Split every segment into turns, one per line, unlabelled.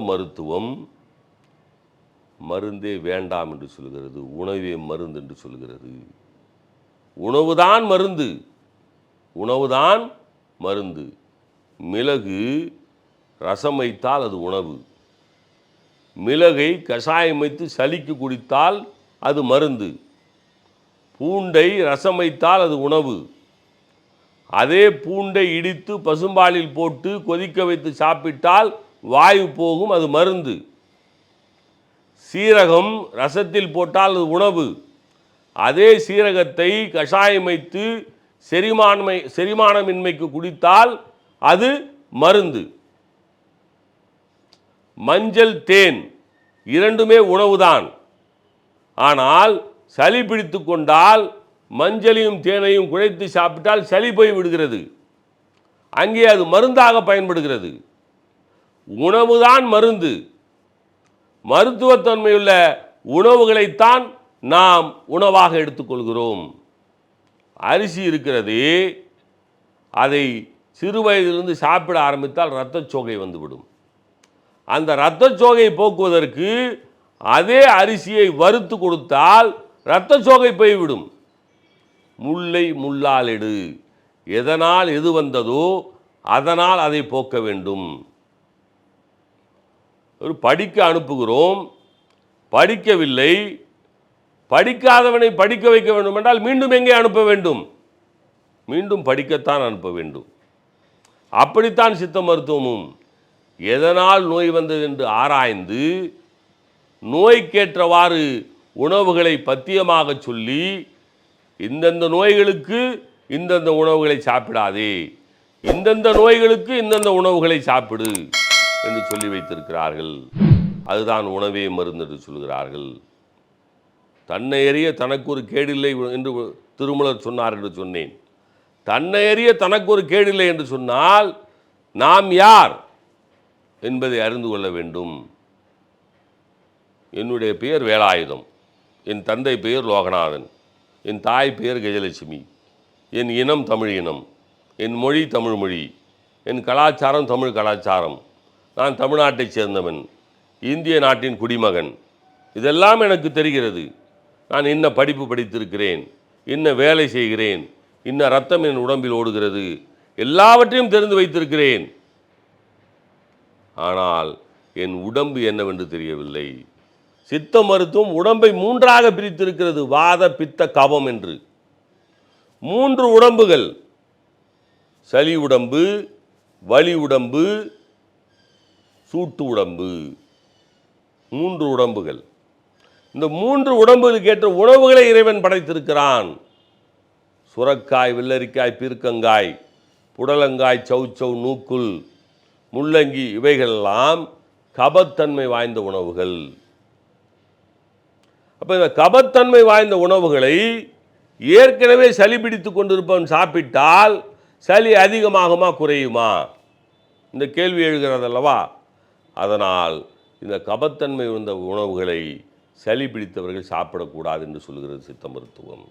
மருத்துவம் மருந்தே வேண்டாம் என்று சொல்கிறது உணவே மருந்து என்று சொல்கிறது உணவுதான் மருந்து உணவுதான் மருந்து. மிளகு ரசம் வைத்தால் அது உணவு. மிளகை கஷாயம் வைத்து சளிக்கு குடித்தால் அது மருந்து. பூண்டை ரசம் வைத்தால் அது உணவு. அதே பூண்டை இடித்து பசும்பாலில் போட்டு கொதிக்க வைத்து சாப்பிட்டால் வாயு போகும் அது மருந்து. சீரகம் ரசத்தில் போட்டால் அது உணவு. அதே சீரகத்தை கஷாயம் வைத்து செரிமான்மை செரிமானமின்மைக்கு குடித்தால் அது மருந்து. மஞ்சள் தேன் இரண்டுமே உணவுதான். ஆனால் சளி பிடித்து கொண்டால் மஞ்சளையும் தேனையும் குழைத்து சாப்பிட்டால் சளி போய் விடுகிறது. அங்கே அது மருந்தாக பயன்படுகிறது. உணவுதான் மருந்து. மருத்துவத்தன்மையுள்ள உணவுகளைத்தான் நாம் உணவாக எடுத்துக்கொள்கிறோம். அரிசி இருக்கிறது அதை சிறு வயதிலிருந்து சாப்பிட ஆரம்பித்தால் இரத்தச்சோகை வந்துவிடும். அந்த இரத்தச்சோகை போக்குவதற்கு அதே அரிசியை வறுத்து கொடுத்தால் இரத்தச்சோகை போய்விடும். முல்லை முள்ளாலெடு எதனால் எது வந்ததோ அதனால் அதை போக்க வேண்டும். ஒரு படிக்க அனுப்புகிறோம் படிக்கவில்லை படிக்காதவனை படிக்க வைக்க வேண்டும் என்றால் மீண்டும் எங்கே அனுப்ப வேண்டும்? மீண்டும் படிக்கத்தான் அனுப்ப வேண்டும். அப்படித்தான் சித்த மருத்துவமும். எதனால் நோய் வந்தது என்று ஆராய்ந்து நோய்க்கேற்றவாறு உணவுகளை பத்தியமாக சொல்லி இந்தந்த நோய்களுக்கு இந்தந்த உணவுகளை சாப்பிடாதே இந்தந்த நோய்களுக்கு இந்தந்த உணவுகளை சாப்பிடு. என்று சொல்லி வைத்திருக்கிறார்கள். அதுதான் உணவே மருந்து என்று சொல்கிறார்கள். தன்னை எறிய தனக்கு ஒரு கேடில்லை என்று திருமலர் சொன்னார் என்று சொன்னேன். தன்னை எறிய தனக்கு ஒரு கேடில்லை என்று சொன்னால் நாம் யார் என்பதை அறிந்து கொள்ள வேண்டும். என்னுடைய பெயர் வேலாயுதம் என் தந்தை பெயர் லோகநாதன் என் தாய் பெயர் கஜலட்சுமி என் இனம் தமிழ் இனம் என் மொழி தமிழ் மொழி என் கலாச்சாரம் தமிழ் கலாச்சாரம். நான் தமிழ்நாட்டைச் சேர்ந்தவன் இந்திய நாட்டின் குடிமகன். இதெல்லாம் எனக்கு தெரிகிறது. நான் இன்ன படிப்பு படித்திருக்கிறேன் இன்ன வேலை செய்கிறேன் இன்ன ரத்தம் என் உடம்பில் ஓடுகிறது. எல்லாவற்றையும் தெரிந்து வைத்திருக்கிறேன். ஆனால் என் உடம்பு என்னவென்று தெரியவில்லை. சித்த மருத்துவம் உடம்பை மூன்றாக பிரித்திருக்கிறது வாத பித்த கபம் என்று. மூன்று உடம்புகள் சளி உடம்பு வலி உடம்பு சூட்டு உடம்பு. மூன்று உடம்புகள். இந்த மூன்று உடம்புகளுக்கு ஏற்ற உணவுகளை இறைவன் படைத்திருக்கிறான். சுரக்காய் வெள்ளரிக்காய் பீர்க்கங்காய் புடலங்காய் சௌச்சௌ நூக்குல் முள்ளங்கி இவைகளெல்லாம் கபத்தன்மை வாய்ந்த உணவுகள். அப்போ இந்த கபத்தன்மை வாய்ந்த உணவுகளை ஏற்கனவே சளி பிடித்து கொண்டிருப்பவன் சாப்பிட்டால் சளி அதிகமாகுமா குறையுமா? இந்த கேள்வி எழுகிறதல்லவா அதனால் இந்த கபத்தன்மை இருந்த உணவுகளை சளி பிடித்தவர்கள் சாப்பிடக்கூடாது என்று சொல்கிறது சித்த மருத்துவம்.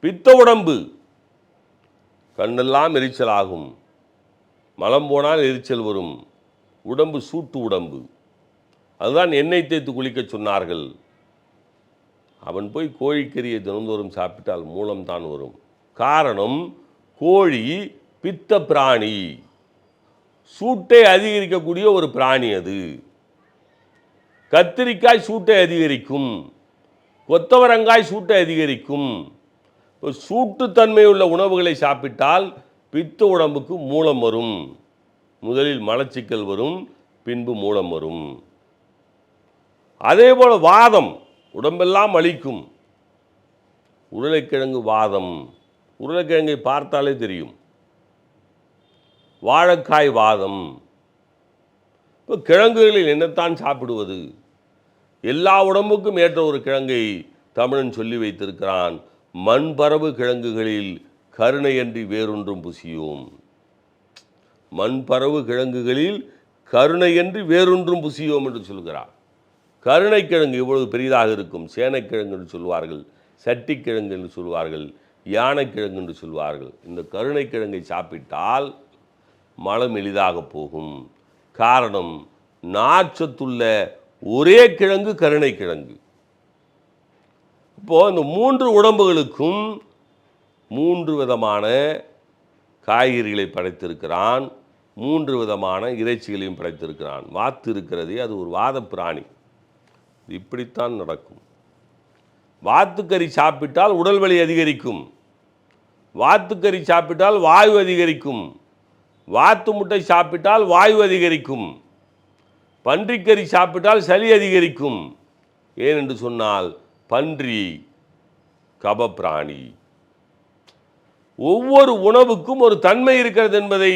பித்த உடம்பு கண்ணெல்லாம் எரிச்சலாகும். மலம் போனால் எரிச்சல் வரும். உடம்பு சூட்டு உடம்பு. அதுதான் எண்ணெய் தேய்த்து குளிக்கச் சொன்னார்கள். அவன் போய் கோழிக்கறியை தினந்தோறும் சாப்பிட்டால் மூலம் தான் வரும். காரணம் கோழி பித்த பிராணி. சூட்டை அதிகரிக்கக்கூடிய ஒரு பிராணி அது. கத்திரிக்காய் சூட்டை அதிகரிக்கும். கொத்தவரங்காய் சூட்டை அதிகரிக்கும். இப்போ சூட்டுத்தன்மை உள்ள உணவுகளை சாப்பிட்டால் பித்த உடம்புக்கு மூலம் வரும். முதலில் மலச்சிக்கல் வரும் பின்பு மூலம் வரும். அதே போல் வாதம் உடம்பெல்லாம் அழிக்கும். உருளைக்கிழங்கு வாதம். உருளைக்கிழங்கை பார்த்தாலே தெரியும். வாழைக்காய் வாதம் இப்போ கிழங்குகளில் என்னத்தான் சாப்பிடுவது? எல்லா உடம்புக்கும் ஏற்ற ஒரு கிழங்கை தமிழன் சொல்லி வைத்திருக்கிறான். மண்பரவு கிழங்குகளில் கருணையன்றி வேறொன்றும் புசியோம். மண்பரவு கிழங்குகளில் கருணையன்றி வேறொன்றும் புசியோம் என்று சொல்கிறார். கருணைக்கிழங்கு இவ்வளவு பெரிதாக இருக்கும். சேனைக்கிழங்கு என்று சொல்வார்கள் சட்டிக்கிழங்கு என்று சொல்வார்கள் யானைக்கிழங்கு என்று சொல்வார்கள். இந்த கருணைக்கிழங்கை சாப்பிட்டால் மலம் எளிதாக போகும். காரணம் நார்ச்சத்துள்ள ஒரே கிழங்கு கருணை கிழங்கு. இப்போது இந்த மூன்று உடம்புகளுக்கும் மூன்று விதமான காய்கறிகளை படைத்திருக்கிறான். மூன்று விதமான இறைச்சிகளையும் படைத்திருக்கிறான். வாத்து இருக்கிறது அது ஒரு வாத பிராணி. இது இப்படித்தான் நடக்கும். வாத்துக்கறி சாப்பிட்டால் உடல் வலி அதிகரிக்கும். வாத்துக்கறி சாப்பிட்டால் வாயு அதிகரிக்கும். வாத்து முட்டை சாப்பிட்டால் வாயு அதிகரிக்கும். பன்றிக்கறி சாப்பிட்டால் சளி அதிகரிக்கும். ஏனென்று சொன்னால் பன்றி கபப்பிராணி. ஒவ்வொரு உணவுக்கும் ஒரு தன்மை இருக்கிறது என்பதை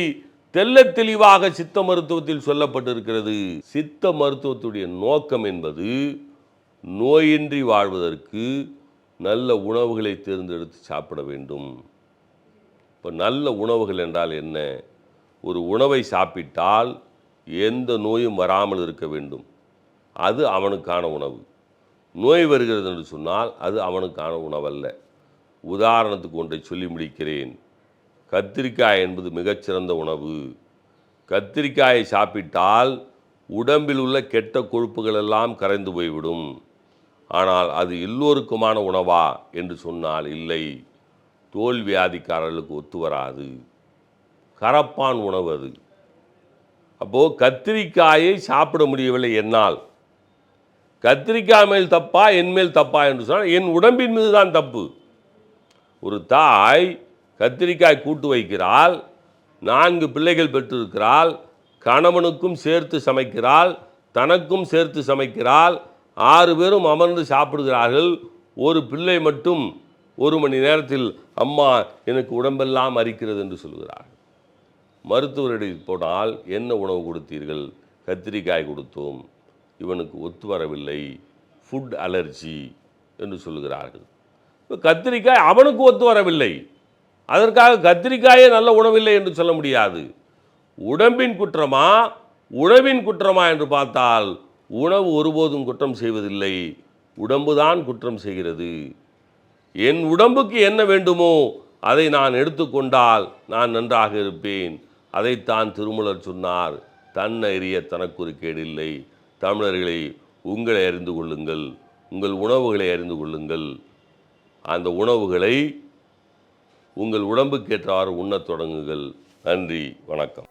தெல்ல தெளிவாக சித்த மருத்துவத்தில் சொல்லப்பட்டிருக்கிறது. சித்த மருத்துவத்துடைய நோக்கம் என்பது நோயின்றி வாழ்வதற்கு நல்ல உணவுகளை தேர்ந்தெடுத்து சாப்பிட வேண்டும். இப்போ நல்ல உணவுகள் என்றால் என்ன? ஒரு உணவை சாப்பிட்டால் எந்த நோயும் வராமல் இருக்க வேண்டும். அது அவனுக்கான உணவு. நோய் வருகிறது என்று சொன்னால் அது அவனுக்கான உணவல்ல. உதாரணத்துக்கு ஒன்றை சொல்லி முடிக்கிறேன். கத்திரிக்காய் என்பது மிகச்சிறந்த உணவு. கத்திரிக்காயை சாப்பிட்டால் உடம்பில் உள்ள கெட்ட கொழுப்புகள் எல்லாம் கரைந்து போய்விடும். ஆனால் அது எல்லோருக்குமான உணவா? என்று சொன்னால் இல்லை. தோல் வியாதிக்காரர்களுக்கு ஒத்து வராது. கரப்பான் உணவு அது. அப்போது கத்திரிக்காயை சாப்பிட முடியவில்லை என்னால். கத்திரிக்காய் மேல் தப்பா என் மேல் தப்பா என்று சொன்னால் என் உடம்பின் மீது தான் தப்பு. ஒரு தாய் கத்திரிக்காய் கூட்டு வைக்கிறாள் நான்கு பிள்ளைகள் பெற்றிருக்கிறாள் கணவனுக்கும் சேர்த்து சமைக்கிறாள் தனக்கும் சேர்த்து சமைக்கிறாள் ஆறு பேரும் அமர்ந்து சாப்பிடுகிறார்கள் ஒரு பிள்ளை மட்டும் ஒரு மணி நேரத்தில் அம்மா எனக்கு உடம்பெல்லாம் அரிக்கிறது என்று சொல்கிறார் மருத்துவரிடம் போனால் என்ன உணவு கொடுத்தீர்கள்? கத்திரிக்காய் கொடுத்தோம். இவனுக்கு ஒத்து வரவில்லை. ஃபுட் அலர்ஜி என்று சொல்லுகிறார்கள். இப்போ கத்திரிக்காய் அவனுக்கு ஒத்து வரவில்லை. அதற்காக கத்திரிக்காயே நல்ல உணவில்லை என்று சொல்ல முடியாது. உடம்பின் குற்றமா? உணவின் குற்றமா என்று பார்த்தால் உணவு ஒருபோதும் குற்றம் செய்வதில்லை. உடம்புதான் குற்றம் செய்கிறது. என் உடம்புக்கு என்ன வேண்டுமோ அதை நான் எடுத்துக்கொண்டால் நான் நன்றாக இருப்பேன். அதைத்தான் திருமலர் சொன்னார் தன்னை அறிய தனக்கு கேடில்லை. தமிழர்களை உங்களை அறிந்து கொள்ளுங்கள். உங்கள் உணவுகளை அறிந்து கொள்ளுங்கள். அந்த உணவுகளை உங்கள் உடம்புக்கேற்றவாறு உண்ணத் தொடங்குங்கள். நன்றி வணக்கம்.